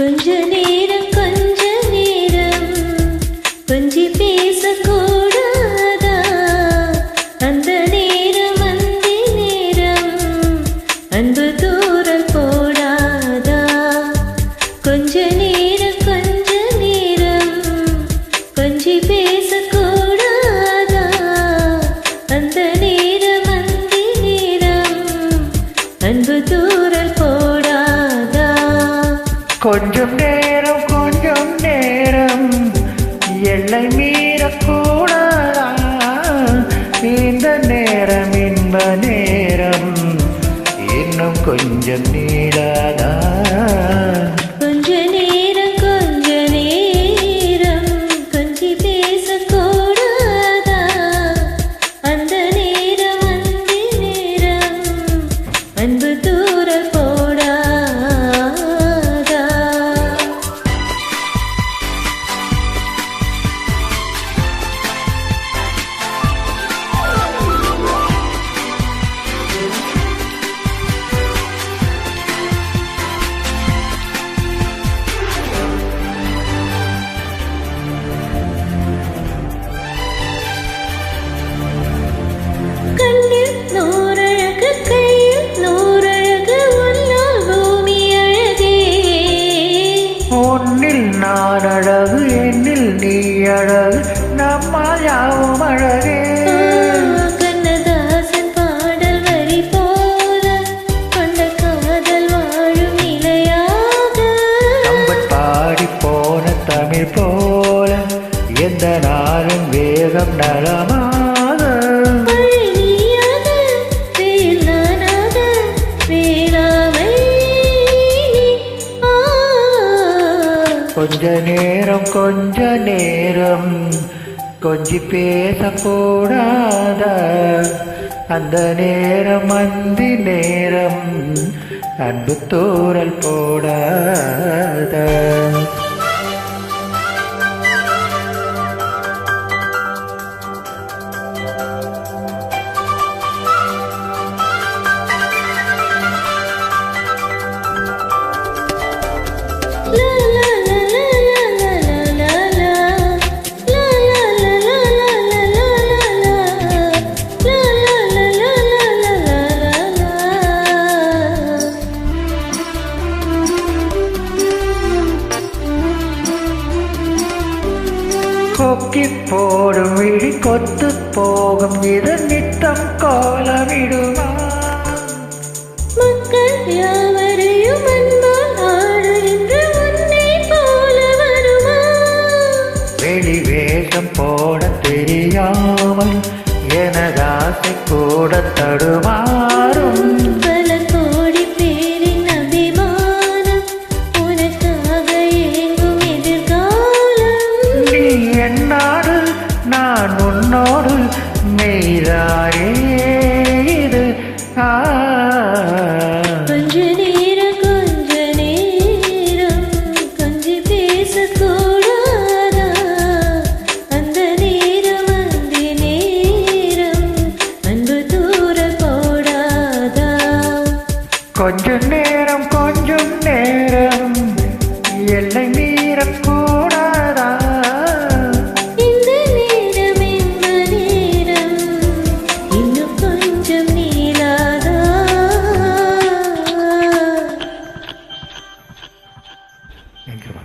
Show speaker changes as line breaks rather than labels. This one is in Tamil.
கொஞ்ச நேரம் கொஞ்ச நேரம் கொஞ்சி பேசக்கூடாதா? அந்த நேரம் அந்த நேரம் அன்பு தூரல் போடாதா? கொஞ்ச நேரம்
கொஞ்சம் நேரம் கொஞ்சம் நேரம். எல்லை மீறக்கூடாதா? இந்த நேரம் இன்ப நேரம். இன்னும் கொஞ்சம் நீடாதா?
கொஞ்ச நேரம் கொஞ்ச நேரம். கொஞ்சி பேசக்கூடாதா? அந்த நேரம் அந்த நேரம். அன்பு தூர
போ நான் அழகு என்னில் நீ அழகு. நம்ம யாவும் அழகே.
கண்ணதாசன் பாடல் வரி போல கொண்ட காதல் வாழும்
பாடி போன தமிழ் போல எந்த நாளும் வேகம் நலமாக கொஞ்ச நேரம் கொஞ்ச நேரம். கொஞ்சி பேசக்கூடாத அந்த நேரம் அந்தி நேரம். அன்பு தூரல் போடாத. கொக்கி போடும் விழி கொத்து போகும் இது நித்தம் கோலமிடுமா?
மக்கள் யாவரையும்
வெளி வேஷம் போட தெரியாமல் எனதாசை கூட தடுமாறும் கொஞ்சம் நேரம் கொஞ்சம் நேரம் எல்லை Thank you.